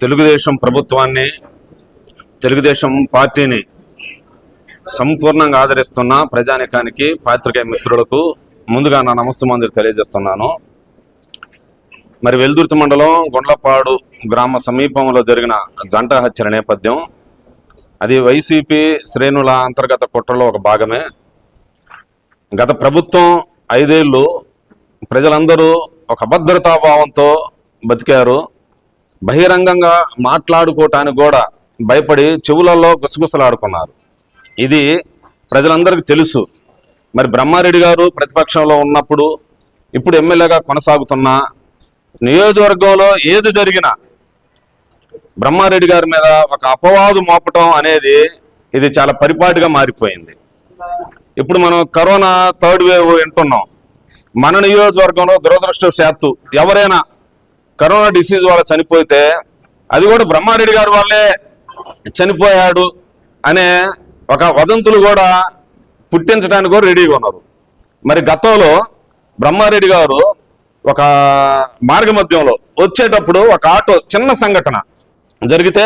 తెలుగుదేశం ప్రభుత్వాన్ని తెలుగుదేశం పార్టీని సంపూర్ణంగా ఆదరిస్తున్న ప్రజానికానికి పాత్రికేయ మిత్రులకు ముందుగా నా నమస్తమాంజలి తెలియజేస్తున్నాను. మరి వెల్దుర్తి మండలం గుండ్లపాడు గ్రామ సమీపంలో జరిగిన జంట హత్యల నేపథ్యం అది వైసీపీ శ్రేణుల అంతర్గత కుట్రలో ఒక భాగమే. గత ప్రభుత్వం ఐదేళ్ళు ప్రజలందరూ ఒక అభద్రతాభావంతో బతికారు. బహిరంగంగా మాట్లాడుకోవటానికి కూడా భయపడి చెవులలో గుసగుసలాడుకున్నారు. ఇది ప్రజలందరికీ తెలుసు. మరి బ్రహ్మారెడ్డి గారు ప్రతిపక్షంలో ఉన్నప్పుడు ఇప్పుడు ఎమ్మెల్యేగా కొనసాగుతున్న నియోజకవర్గంలో ఏది జరిగినా బ్రహ్మారెడ్డి గారి మీద ఒక అపవాదు మోపటం అనేది ఇది చాలా పరిపాటిగా మారిపోయింది. ఇప్పుడు మనం కరోనా థర్డ్ వేవ్ వింటున్నాం మన నియోజకవర్గంలో దురదృష్టవశాత్తు ఎవరైనా కరోనా డిసీజ్ వల్ల చనిపోతే అది కూడా బ్రహ్మారెడ్డి గారు వాళ్ళే చనిపోయాడు అనే ఒక వదంతులు కూడా పుట్టించడానికి కూడా రెడీగా ఉన్నారు. మరి గతంలో బ్రహ్మారెడ్డి గారు ఒక మార్గ మధ్యంలో వచ్చేటప్పుడు ఒక ఆటో చిన్న సంఘటన జరిగితే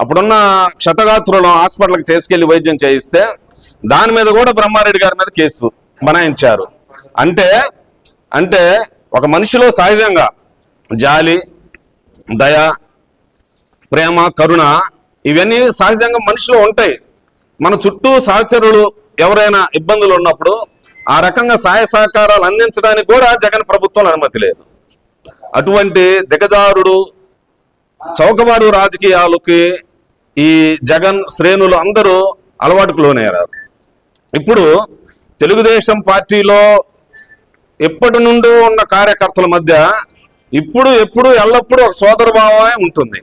అప్పుడున్న క్షతగాత్రులను హాస్పిటల్కి తీసుకెళ్ళి వైద్యం చేయిస్తే దాని మీద కూడా బ్రహ్మారెడ్డి గారి మీద కేసు బనాయించారు. అంటే అంటే ఒక మనిషిలో సహజంగా జాలి దయ ప్రేమ కరుణ ఇవన్నీ సహజంగా మనిషిలో ఉంటాయి. మన చుట్టూ సహచరులు ఎవరైనా ఇబ్బందులు ఉన్నప్పుడు ఆ రకంగా సహాయ సహకారాలు అందించడానికి కూడా జగన్ ప్రభుత్వం అనుమతి లేదు. అటువంటి దిగజారుడు చౌకబారు రాజకీయాలకి ఈ జగన్ శ్రేణులు అందరూ అలవాటుకు లోనయ్యారు. ఇప్పుడు తెలుగుదేశం పార్టీలో ఎప్పటి నుండో ఉన్న కార్యకర్తల మధ్య ఇప్పుడు ఎప్పుడు ఎల్లప్పుడూ ఒక సోదరభావమే ఉంటుంది.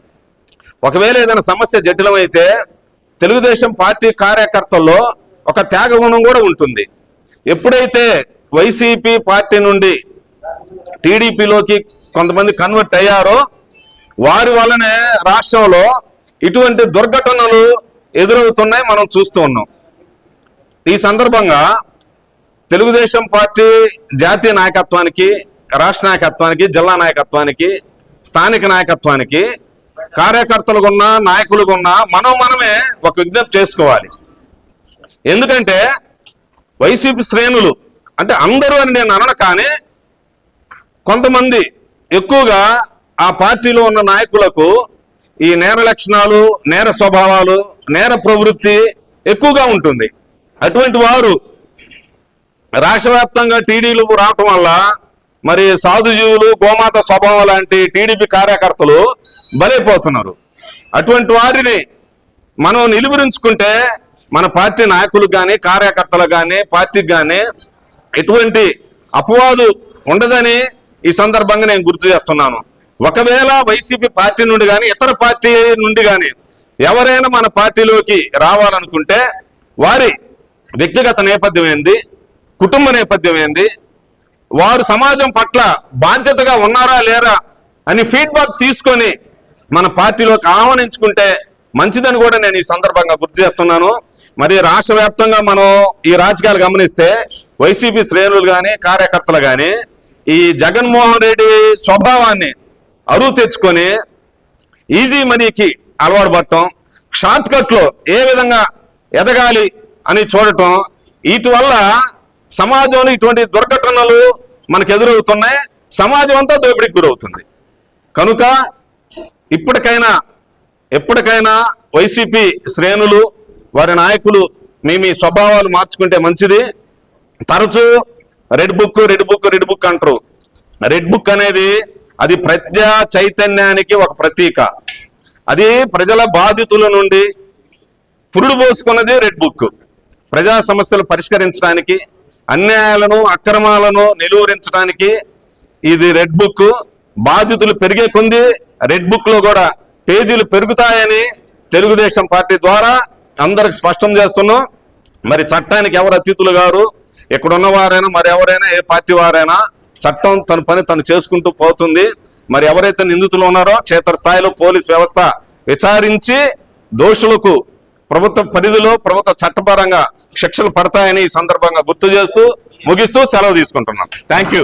ఒకవేళ ఏదైనా సమస్య జటిలమైతే తెలుగుదేశం పార్టీ కార్యకర్తల్లో ఒక త్యాగ గుణం కూడా ఉంటుంది. ఎప్పుడైతే వైసీపీ పార్టీ నుండి టీడీపీలోకి కొంతమంది కన్వర్ట్ అయ్యారో వారి వల్లనే రాష్ట్రంలో ఇటువంటి దుర్ఘటనలు ఎదురవుతున్నాయి మనం చూస్తూ ఉన్నాం. ఈ సందర్భంగా తెలుగుదేశం పార్టీ జాతీయ నాయకత్వానికి రాష్ట్ర నాయకత్వానికి జిల్లా నాయకత్వానికి స్థానిక నాయకత్వానికి కార్యకర్తలుగున్నా నాయకులుగున్నా మనం మనమే ఒక విజ్ఞప్తి చేసుకోవాలి. ఎందుకంటే వైసీపీ శ్రేణులు అంటే అందరూ అని నేను అనను కానీ కొంతమంది ఎక్కువగా ఆ పార్టీలో ఉన్న నాయకులకు ఈ నేర లక్షణాలు నేర స్వభావాలు నేర ప్రవృత్తి ఎక్కువగా ఉంటుంది. అటువంటి వారు రాష్ట్ర వ్యాప్తంగా టీడీలు రావటం వల్ల మరి సాధుజీవులు గోమాత స్వభావం లాంటి టీడీపీ కార్యకర్తలు బలైపోతున్నారు. అటువంటి వారిని మనం నిలువరించుకుంటే మన పార్టీ నాయకులకు కానీ కార్యకర్తలకు కానీ పార్టీకి కానీ ఎటువంటి అపవాదు ఉండదని ఈ సందర్భంగా నేను గుర్తు చేస్తున్నాను. ఒకవేళ వైసీపీ పార్టీ నుండి కానీ ఇతర పార్టీ నుండి కానీ ఎవరైనా మన పార్టీలోకి రావాలనుకుంటే వారి వ్యక్తిగత నేపథ్యం ఏంది కుటుంబ నేపథ్యం ఏంది వారు సమాజం పట్ల బాధ్యతగా ఉన్నారా లేరా అని ఫీడ్బ్యాక్ తీసుకొని మన పార్టీలోకి ఆహ్వానించుకుంటే మంచిదని కూడా నేను ఈ సందర్భంగా గుర్తు చేస్తున్నాను. మరి రాష్ట్ర వ్యాప్తంగా మనం ఈ రాజకీయాలు గమనిస్తే వైసీపీ శ్రేణులు కానీ కార్యకర్తలు కానీ ఈ జగన్మోహన్ రెడ్డి స్వభావాన్ని అరువు తెచ్చుకొని ఈజీ మనీకి అలవాటు పడటం షార్ట్ కట్లో ఏ విధంగా ఎదగాలి అని చూడటం వీటి వల్ల సమాజంలో ఇటువంటి దుర్ఘటనలు మనకు ఎదురవుతున్నాయి సమాజం అంతా దోపిడీకి గురవుతుంది. కనుక ఇప్పటికైనా ఎప్పటికైనా వైసీపీ శ్రేణులు వారి నాయకులు మీ మీ స్వభావాలు మార్చుకుంటే మంచిది. తరచూ red book red book red book అంటారు. రెడ్ బుక్ అనేది అది ప్రజా చైతన్యానికి ఒక ప్రతీక. అది ప్రజల బాధితుల నుండి పురుడు పోసుకున్నది రెడ్ బుక్. ప్రజా సమస్యలు పరిష్కరించడానికి అన్యాయాలను అక్రమాలను నిలువరించడానికి ఇది రెడ్ బుక్ బాధితులు పెరిగే కొంది రెడ్ బుక్లో కూడా పేజీలు పెరుగుతాయని తెలుగుదేశం పార్టీ ద్వారా అందరికి స్పష్టం చేస్తున్నాం. మరి చట్టానికి ఎవరు అతిథులు గారు? ఇక్కడున్న వారైనా మరి ఎవరైనా ఏ పార్టీ వారైనా చట్టం తన పని తను చేసుకుంటూ పోతుంది. మరి ఎవరైతే నిందితులు ఉన్నారో క్షేత్రస్థాయిలో పోలీస్ వ్యవస్థ విచారించి దోషులకు ప్రభుత్వ పరిధిలో ప్రభుత్వ చట్టపరంగా శిక్షలు పడతాయని ఈ సందర్భంగా గుర్తు చేస్తూ ముగిస్తూ సెలవు తీసుకుంటున్నాను థ్యాంక్ యూ